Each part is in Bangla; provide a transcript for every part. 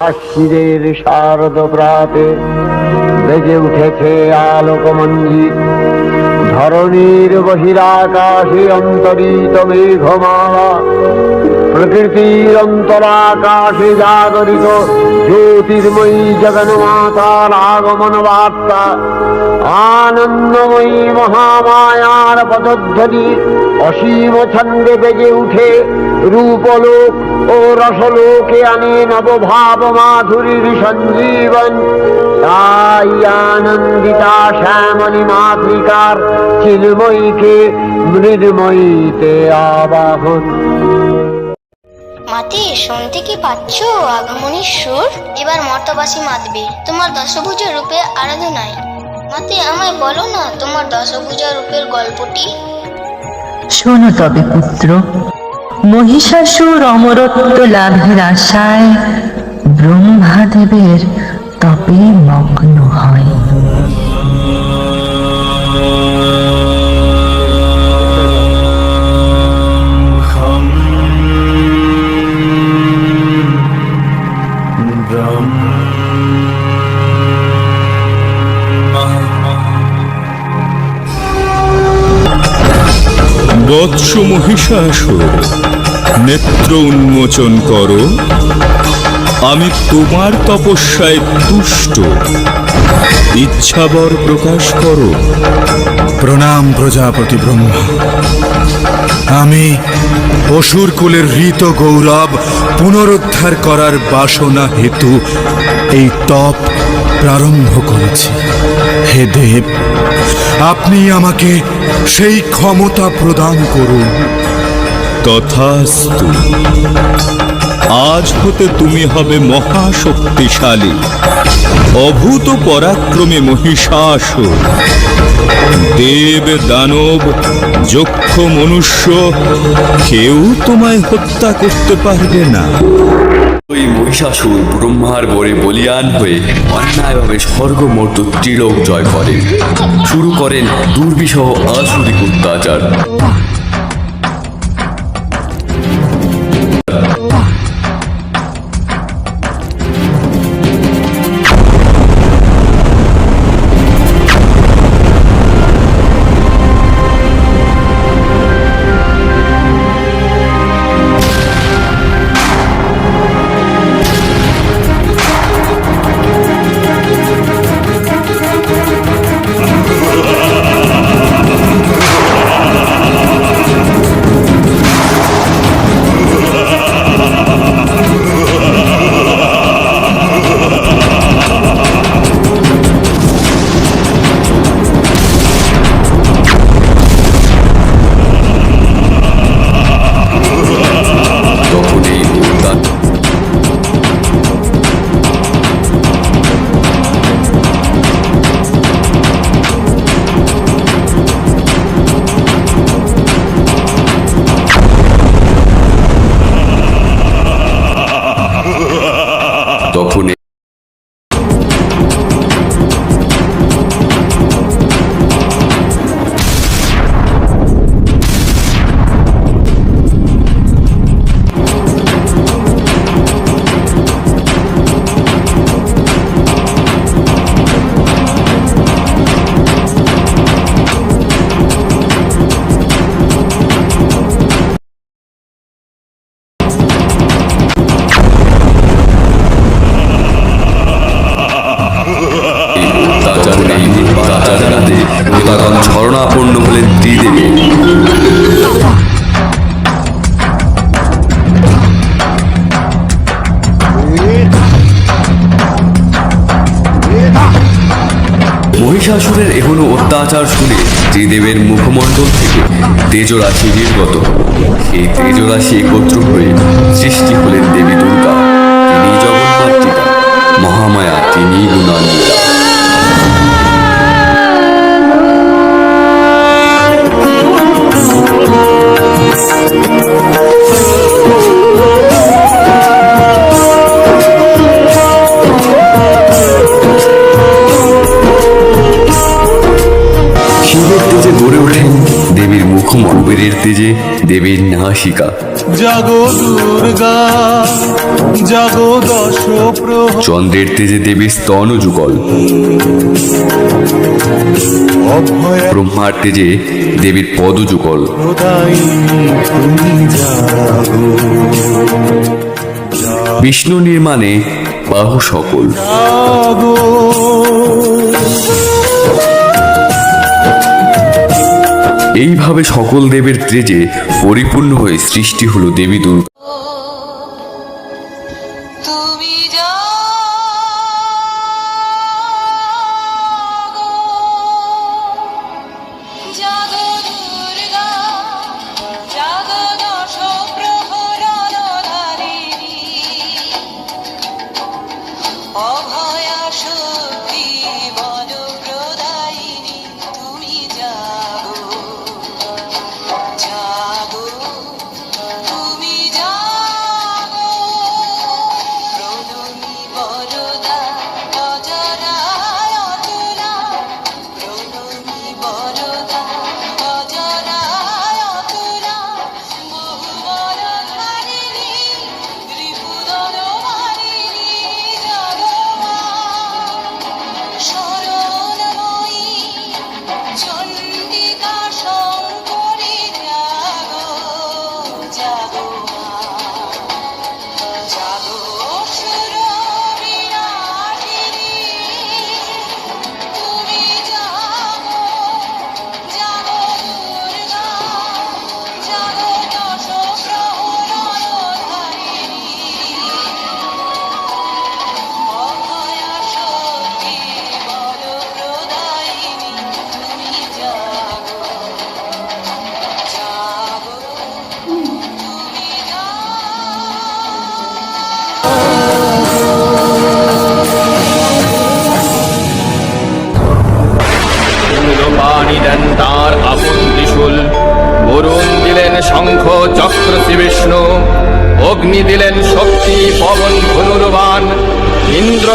আশ্বিরের শারদ প্রাতে বেজে উঠেছে আলোকমঞ্জি। ধরণীর বহিরাকাশে অন্তরিত মেঘমালা প্রকৃতির অন্তরাকাশে জাগরিত জ্যোতির্ময়ী জগন্মাতার আগমন বার্তা আনন্দময়ী মহামায়ার পদধ্বনি অসীম ছন্দে বেজে উঠে রূপলোক ও রসলোকে আনে নবভাব মাধুরীর সঞ্জীবন। তাই আনন্দিতা শ্যামলী মাতৃকার চিন্ময়ীকে মৃন্ময়ীতে আবাহন। মাতে, শুনতে কি পাচ্ছ? আগমনীর সুর? এবার মর্তবাসী মাতবে। তোমার দশভুজা রূপে আরাধনায় মাতে, আমায় বলো না তোমার দশভুজা রূপের গল্পটি? শোনো তবে পুত্র, মহিষাসুর অমরত্ব লাভের আশায় ব্রহ্মাদেবের তবে মগ্ন হয়। বৎস মহিষাসুর, নেত্র উন্মোচন করো। আমি তোমার তপস্যায় তুষ্ট। ইচ্ছাবর প্রকাশ করো। প্রণাম প্রজাপতি ব্রহ্মা। আমি অসুর কুলের হৃত গৌরব পুনরুদ্ধার করার বাসনা হেতু এই তপ প্রারম্ভ করেছি। হে দেব আপনি আমাকে সেই ক্ষমতা প্রদান করুন। তথাস্তু। আজ হতে তুমি হবে মহাশক্তিশালী। অভূত পরাক্রমে মহিষাসুর। দেব দানব যক্ষ মনুষ্য কেউ তোমায় হত্যা করতে পারবে না। ওই মহিষাসুর ব্রহ্মার বরে বলিয়ান হয়ে অন্যায়ভাবে স্বর্গমর্ত ত্রিলোক জয় করেন। শুরু করেন দুর্বিষহ আসুরিক অত্যাচার। শরণাপন্ন হলেন ত্রিদেবী মহিষাসুরের এখনও অত্যাচার শুনে ত্রিদেবের মুখমণ্ডল থেকে তেজরাশি নির্গত সেই তেজরাশি একত্র হয়ে সৃষ্টি হলেন দেবী দুর্গা, তিনি জগন্মাতৃকা, মহামায়া, তিনি গুণান্বিতা। দেবীর নাসিকা। জাগো দুর্গা জাগো দশ চন্দ্রের তেজে দেবীর স্তন যুগল। অভয়া ব্রহ্মার তেজে দেবীর পদ যুগল। বিষ্ণু নির্মাণে বাহু সকল। এইভাবে সকল দেবের তেজে পরিপূর্ণ হয়ে সৃষ্টি হলো দেবী দুর্গা। তুমি যাগো পবন ধনুর্বান ইন্দ্র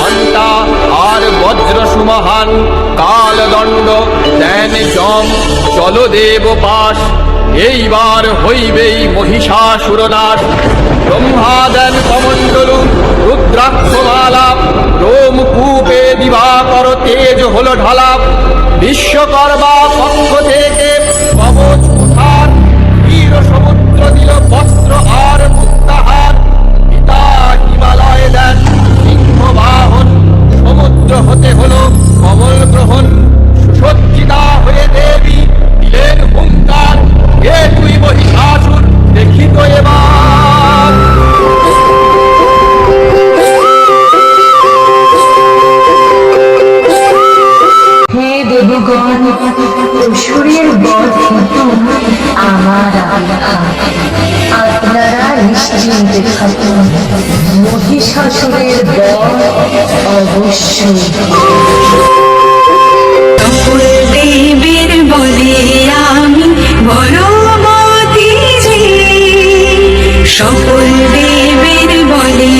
ঘণ্টা আর বজ্র সুমহান কালদণ্ড, দেন জম জলদেব পাশ। এইবার হইবেই মহিষাসুরনাশ। ব্রহ্মা দেন কমণ্ডলু, রুদ্রাক্ষমালা। রোম কূপে দিবাকর তেজ হল ঢালা। বিশ্বকর্মা পক্ষ থেকে কবচ ক্ষীর সমুদ্র দিল বস্ত্র মহিষাসুরের বর অবশ্যই। দেবের বলে আমি সকল দেবের বলে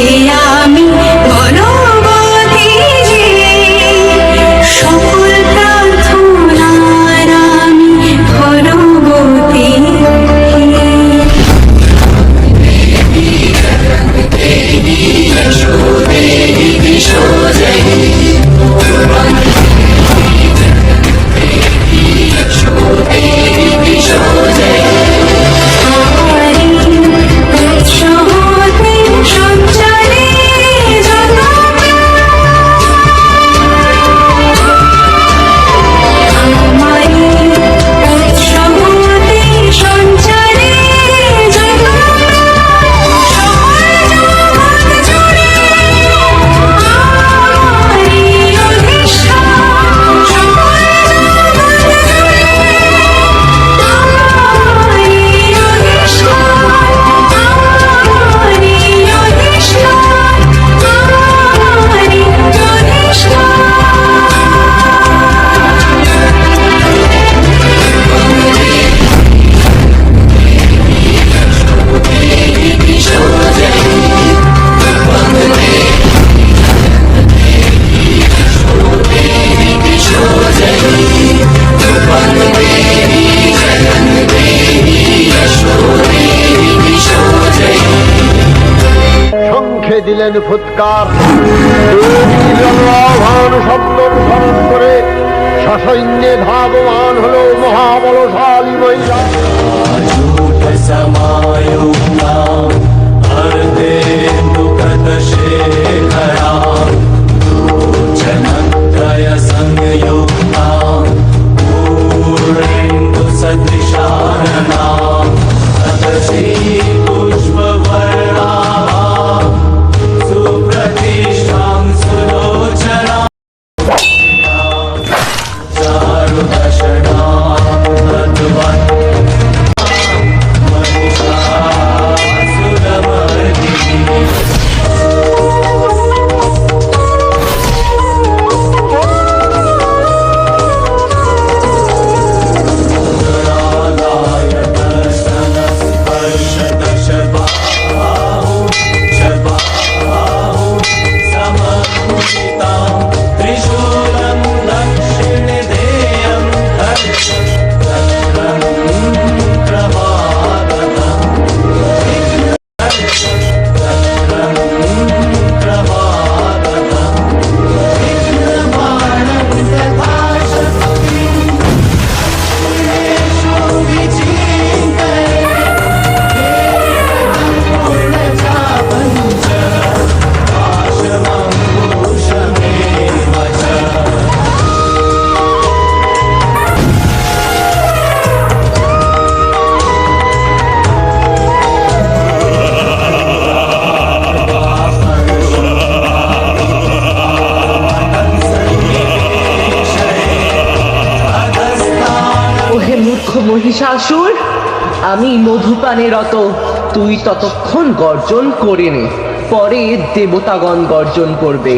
দিলেন মূর্খ মহিষাসুর আমি মধুপানে রত তুই ততক্ষণ গর্জন করে নে পরে দেবতাগণ গর্জন করবে।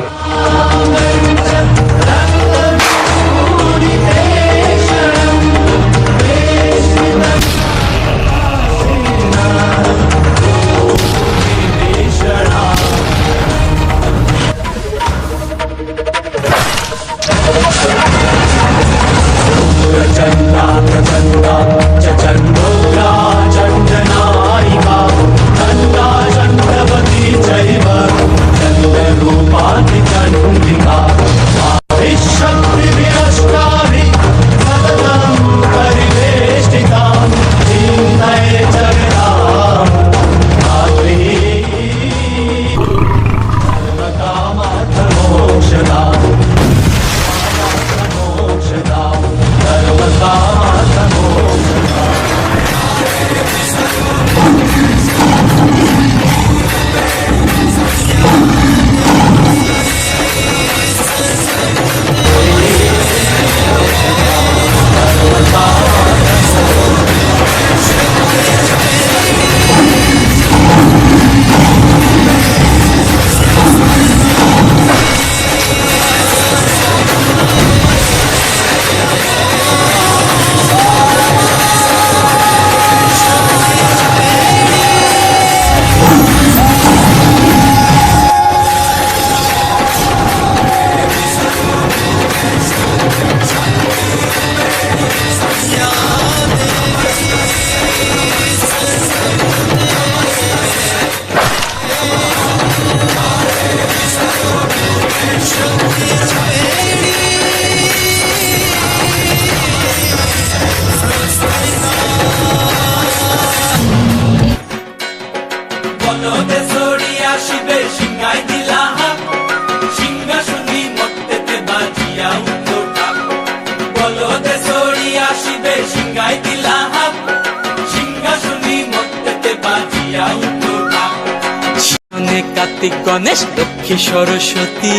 কার্তিক গণেশ, লক্ষ্মী সরস্বতী।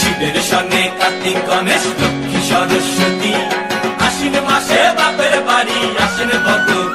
শিবের সনে কার্তিক গণেশ, লক্ষ্মী সরস্বতী। আশ্বিন মাসে বাপের বাড়ি আসেন ভগবান